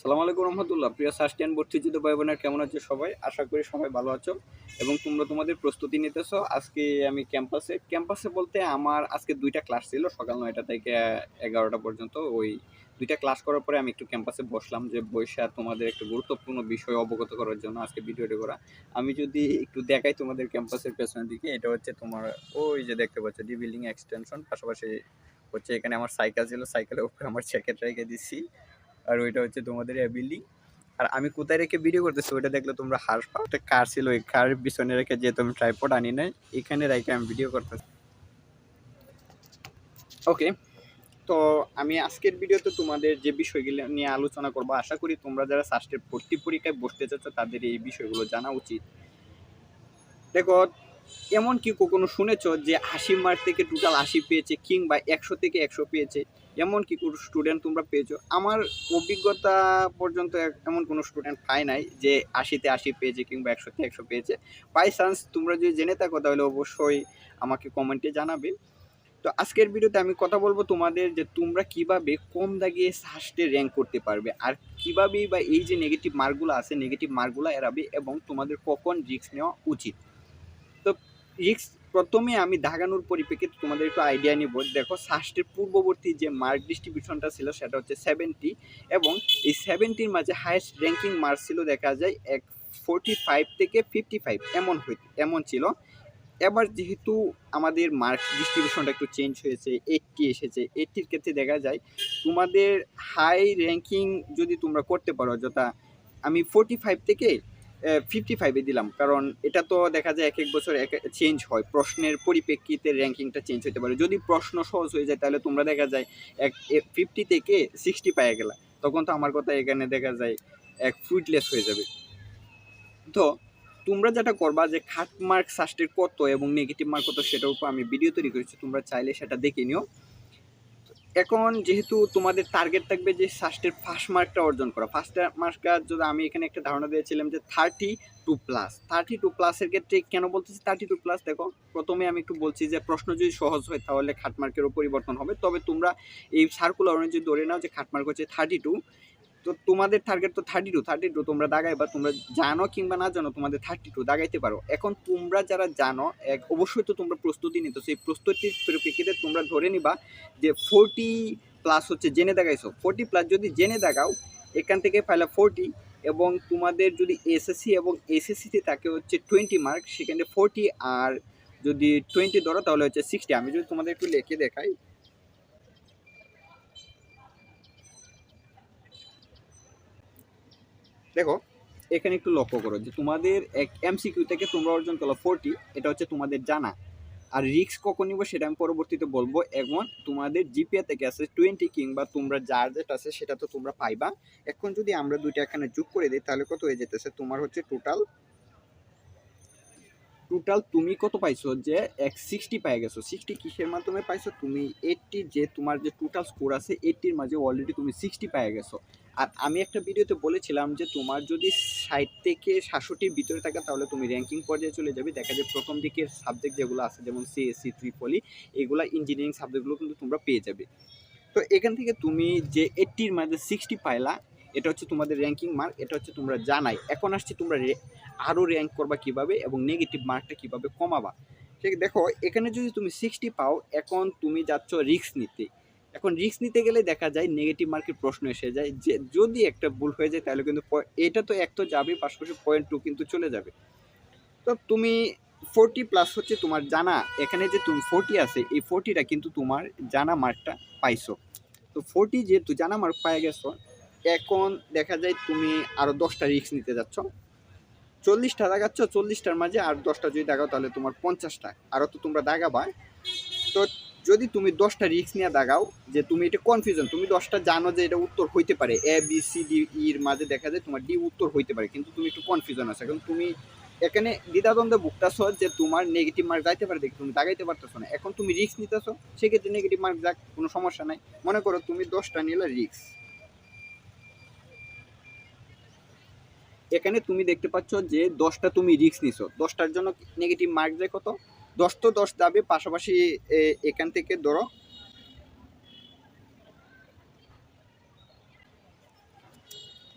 সালাম আলাইকুম রহমতুল্লাহ। প্রিয় সাস্টেন বর্তিজিত ভাই বোনের কেমন আছো সবাই? আশা করি সবাই ভালো আছো। এবং তোমরা তোমাদের প্রস্তুতি নিতেছো। আজকে আমি ক্যাম্পাসে ক্যাম্পাসে বলতে আমার আজকে দুইটা ক্লাস ছিল, সকাল নয়টা থেকে এগারোটা পর্যন্ত। ওই দুইটা ক্লাস করার পরে আমি একটু ক্যাম্পাসে বসলাম যে বৈশা তোমাদের একটা গুরুত্বপূর্ণ বিষয় অবগত করার জন্য আজকে ভিডিওটি করা। আমি যদি একটু দেখাই তোমাদের ক্যাম্পাসের পেছনের দিকে, এটা হচ্ছে তোমার ওই যে দেখতে পাচ্ছ, ডি বিল্ডিং এক্সটেনশন। পাশাপাশি হচ্ছে এখানে আমার সাইকেল ছিল, সাইকেলের উপরে আমার জ্যাকেট রেখে দিচ্ছি আর ওইটা হচ্ছে তোমাদের বিল্ডিং আর আমি কোথায় রেখে ভিডিও করতেছি, ওইটা দেখলে তোমরা হাস পাও। একটা কার ছিল, ওই কার পিছনে রেখে যেহেতু আমি ট্রাইপড আনি নাই, এখানে রেখে আমি ভিডিও করতেছি। ওকে তো আমি আজকের ভিডিওতে তোমাদের যে বিষয়গুলো নিয়ে আলোচনা করব, আশা করি তোমরা যারা শাস্ত্রের ভর্তি পরীক্ষায় বসতে চাচ্ছ, তাদের এই বিষয়গুলো জানা উচিত। দেখো এমন কি কখনো শুনেছো যে আশি মার্ক থেকে টোটাল আশি পেয়েছে কিংবা একশো থেকে একশো পেয়েছে? এমন কি কোনো স্টুডেন্ট তোমরা পেয়েছ? আমার অভিজ্ঞতা পর্যন্ত এমন কোনো স্টুডেন্ট পায় নাই যে আশিতে আশি পেয়েছে কিংবা একশোতে একশো পেয়েছে। বাই চান্স তোমরা যদি জেনে থাকো তাহলে অবশ্যই আমাকে কমেন্টে জানাবে। তো আজকের ভিডিওতে আমি কথা বলব তোমাদের যে তোমরা কীভাবে কম দাগিয়ে সাস্টে র্যাঙ্ক করতে পারবে আর কীভাবে বা এই যে নেগেটিভ মার্কগুলো আছে নেগেটিভ মার্কগুলো এড়াবে এবং তোমাদের কখন রিস্ক নেওয়া উচিত। রিক্স প্রথমে আমি দাগানোর পরিপ্রেক্ষিতে তোমাদের একটু আইডিয়া নিব। দেখো সাস্টের পূর্ববর্তী যে মার্ক ডিস্ট্রিবিউশনটা ছিল, সেটা হচ্ছে সেভেন্টি এবং এই সেভেন্টির মাঝে হায়েস্ট র্যাঙ্কিং মার্ক ছিল, দেখা যায় এক ফোরটি ফাইভ থেকে ফিফটি ফাইভ এমন হই এমন ছিল। এবার যেহেতু আমাদের মার্ক ডিস্ট্রিবিউশনটা একটু চেঞ্জ হয়েছে এইটটি এসেছে এইটটির ক্ষেত্রে দেখা যায় তোমাদের হাই র্যাঙ্কিং যদি তোমরা করতে পারো, যথা আমি ফোরটি ফাইভ থেকে ফিফটি ফাইভে দিলাম। কারণ এটা তো দেখা যায় এক এক বছর এক চেঞ্জ হয়। প্রশ্নের পরিপ্রেক্ষিতে র্যাঙ্কিংটা চেঞ্জ হতে পারে। যদি প্রশ্ন সহজ হয়ে যায়, তাহলে তোমরা দেখা যায় এক ফিফটি থেকে সিক্সটি পায়ে গেলা। তখন তো আমার কথা এখানে দেখা যায় এক ফ্রুটলেস হয়ে যাবে। তো তোমরা যেটা করবা যে খাট মার্ক সাস্টের কত এবং নেগেটিভ মার্ক কত সেটার উপর আমি ভিডিও তৈরি করেছি। তোমরা চাইলে সেটা দেখে নিও। এখন যেহেতু তোমাদের টার্গেট থাকবে যে ফার্স্টের ফার্স্ট মার্কটা অর্জন করা। ফার্স্ট মার্কটা যদি আমি এখানে একটা ধারণা দিয়েছিলাম যে thirty two plus thirty two প্লাসের ক্ষেত্রে কেন বলতেছি থার্টি টু প্লাস দেখো, প্রথমে আমি একটু বলছি যে প্রশ্ন যদি সহজ হয় তাহলে খাট মার্কেরও পরিবর্তন হবে। তবে তোমরা এই সার্কুলার অনুযায়ী ধরে নাও যে খাট মার্ক হচ্ছে থার্টি টু তো তোমাদের টার্গেট তো থার্টি টু থার্টি টু তোমরা দাগাই বা তোমরা জানো কিংবা না জানো তোমাদের থার্টি টু দাগাইতে পারো। এখন তোমরা যারা জানো, এক, অবশ্যই তো তোমরা প্রস্তুতি নিতো, সেই প্রস্তুতির পরিপ্রেক্ষিতে তোমরা ধরে নিবা যে ফোরটি প্লাস হচ্ছে জেনে দাগাইছো। ফোরটি প্লাস যদি জেনে দাগাও, এখান থেকে পাইলা ফোরটি এবং তোমাদের যদি এসএসসি এবং এসএসসিতে থাকে হচ্ছে টোয়েন্টি মার্ক সেখানে ফোরটি আর যদি টোয়েন্টি ধরো, তাহলে হচ্ছে সিক্সটি আমি যদি তোমাদের একটু লেখে দেখাই দেখো, এখানে একটু লক্ষ্য করো যে তোমাদের এক এমসিকিউ থেকে তোমরা অর্জন করল ফোরটি এটা হচ্ছে তোমাদের জানা। আর রিক্স কখন নিব সেটা আমি পরবর্তীতে বলব। এখন তোমাদের জিপিএ থেকে আছে টোয়েন্টি কিংবা তোমরা যার যেটা আছে সেটা তো তোমরা পাইবা। এখন যদি আমরা দুইটা এখানে যোগ করে দিই, তাহলে কত হয়ে যেতেছে? তোমার হচ্ছে টোটাল টোটাল তুমি কত পাইছো? যে এক সিক্সটি পাই গেছো। সিক্সটি কিসের মাধ্যমে পাইছো? তুমি এইটটি যে তোমার যে টোটাল স্কোর আছে এইটটির মাঝে অলরেডি তুমি সিক্সটি পাই গেছো। আর আমি একটা ভিডিওতে বলেছিলাম যে তোমার যদি ষাট থেকে সাতষট্টির ভিতরে থাকে, তাহলে তুমি র্যাঙ্কিং পর্যায়ে চলে যাবে। দেখা যায় প্রথম দিকের সাবজেক্ট যেগুলো আছে, যেমন সিএসসি ত্রিপলি, এগুলো ইঞ্জিনিয়ারিং সাবজেক্টগুলো কিন্তু তোমরা পেয়ে যাবে। তো এখান থেকে তুমি যে এইটটির মাঝে সিক্সটি পাইলা এটা হচ্ছে তোমাদের র্যাঙ্কিং মার্ক এটা হচ্ছে তোমরা জানাই। এখন আসছি তোমরা আরও র্যাঙ্ক করবা কীভাবে এবং নেগেটিভ মার্কটা কীভাবে কমাবা। ঠিক, দেখো, এখানে যদি তুমি সিক্সটি পাও, এখন তুমি যাচ্ছ রিস্ক নিতে। এখন রিস্ক নিতে গেলে দেখা যায় নেগেটিভ মার্কের প্রশ্ন এসে যায়। যে, যদি একটা ভুল হয়ে যায়, তাহলে কিন্তু এটা তো এক তো যাবে, পাশাপাশি পয়েন্ট টু কিন্তু চলে যাবে। তো তুমি ফোরটি প্লাস হচ্ছে তোমার জানা। এখানে যে তুমি ফোরটি আছে, এই ফোরটিটা কিন্তু তোমার জানা মার্কটা পাইছো। তো ফোরটি যেহেতু জানা মার্ক পাই গেছো এখন দেখা যায় তুমি আরও দশটা রিস্ক নিতে যাচ্ছ। চল্লিশটা দাগাচ্ছ, চল্লিশটার মাঝে আর দশটা যদি দাগাও তাহলে তোমার পঞ্চাশটা। আরও তো তোমরা দাগাবা। তো যদি তুমি দশটা রিস্ক নিয়ে দাগাও যে তুমি এটা কনফিউশন তুমি দশটা জানো যে এটা উত্তর হইতে পারে। এ বি সি ডি ইর মাঝে দেখা যায় তোমার ডি উত্তর হইতে পারে, কিন্তু তুমি একটু কনফিউশন আছে। এখন তুমি এখানে দ্বিধাদ্বন্দ্বে ভুগতেছ যে তোমার নেগেটিভ মার্ক যাইতে পারে দেখি তুমি দাগাইতে পারতেছো না। এখন তুমি রিস্ক নিতেছো, সেক্ষেত্রে নেগেটিভ মার্ক যাক, কোনো সমস্যা নাই। মনে করো তুমি দশটা নিলে রিস্ক এখানে তুমি দেখতে পাচ্ছ যে দশটা তুমি রিস্ক নিছো। দশটার জন্য নেগেটিভ মার্ক যায় কত? দশ তো দশ যাবে, পাশাপাশি এখান থেকে ধরো।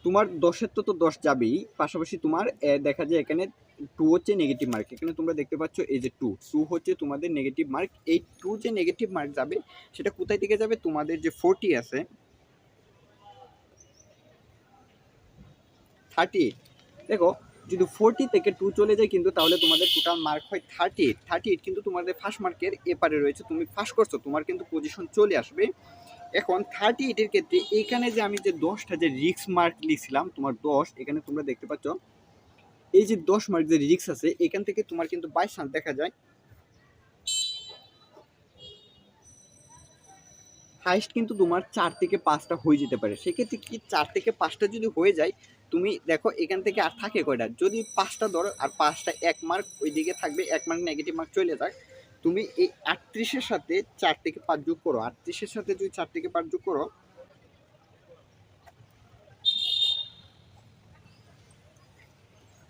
তোমার দশের তো তো দশ যাবেই, পাশাপাশি তোমার দেখা যায় এখানে টু হচ্ছে নেগেটিভ মার্ক এখানে তোমরা দেখতে পাচ্ছ এই যে টু টু হচ্ছে তোমাদের নেগেটিভ মার্ক এই টু যে নেগেটিভ মার্ক যাবে, সেটা কোথায় থেকে যাবে? তোমাদের যে ফোরটি আছে থার্টি এইট দেখো, যদি ফোরটি থেকে টু চলে যায় কিন্তু তাহলে তোমাদের টোটাল মার্ক হয় থার্টি এইট থার্টি এইট কিন্তু তোমাদের ফার্স্ট মার্কের এপারে রয়েছে, তুমি ফার্স্ট করছ, তোমার কিন্তু পজিশন চলে আসবে। এখন থার্টি এইটের ক্ষেত্রে এইখানে যে আমি যে দশটা যে রিক্স মার্ক লিখছিলাম, তোমার দশ, এখানে তোমরা দেখতে পাচ্ছ, এই যে দশ মার্ক যে রিক্স আছে, এখান থেকে তোমার কিন্তু বাই চান্স দেখা যায় হাইস্ট কিন্তু তোমার চার থেকে পাঁচটা হয়ে যেতে পারে। সেক্ষেত্রে কি চার থেকে পাঁচটা যদি হয়ে যায়, তুমি দেখো এখান থেকে আর থাকে কয়টা? যদি পাঁচটা ধরো আর পাঁচটা এক মার্ক ওই দিকে থাকবে, এক মার্ক নেগেটিভ মার্ক চলে যাক, তুমি এই আটত্রিশের সাথে চার থেকে পাঁচ যোগ করো। আটত্রিশের সাথে যদি চার থেকে পাঁচ যোগ করো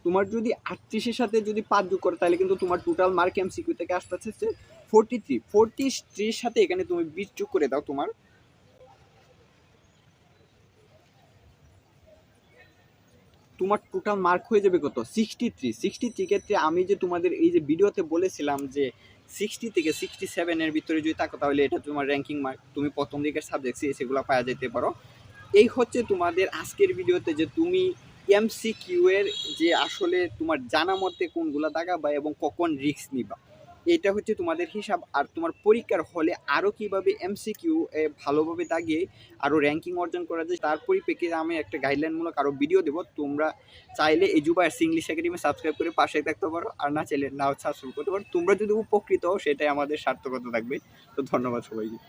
তোমার যদি আটত্রিশের সাথে যদি পাঁচ যোগ করো, তাহলে কিন্তু তোমার টোটাল মার্ক এমসিকিউ থেকে আসতে আসতে ফোরটি থ্রি ফোরটি থ্রির সাথে এখানে তুমি বিশ যোগ করে দাও তোমার। তোমার টোটাল মার্ক হয়ে যাবে কত? সিক্সটি থ্রি সিক্সটি থ্রি ক্ষেত্রে আমি যে তোমাদের এই যে ভিডিওতে বলেছিলাম যে সিক্সটি থেকে সিক্সটি সেভেনের ভিতরে যদি থাকো, তাহলে এটা তোমার র্যাঙ্কিং মার্ক তুমি প্রথম দিকের সাবজেক্ট সেগুলো পাওয়া যেতে পারো। এই হচ্ছে তোমাদের আজকের ভিডিওতে যে তুমি এমসি কিউ এর যে আসলে তোমার জানা মতে কোনগুলো দাগাবা এবং কখন রিস্ক নিবা। এটা হচ্ছে তোমাদের হিসাব আর তোমার পরীক্ষার হলে আরও কীভাবে এমসি কিউ ভালোভাবে দাগিয়ে আরও র্যাঙ্কিং অর্জন করা যায় তার পরিপ্রেক্ষিতে আমি একটা গাইডলাইনমূলক আরও ভিডিও দেবো। তোমরা চাইলে এই যুবা ইংলিশ একাডেমি সাবস্ক্রাইব করে পাশে থাকতে পারো আর না চাইলে নাও সাবস্ক্রাইব করতে পারো। তোমরা যদি উপকৃত হও, সেটাই আমাদের সার্থকতা থাকবে। তো ধন্যবাদ সবাইকে।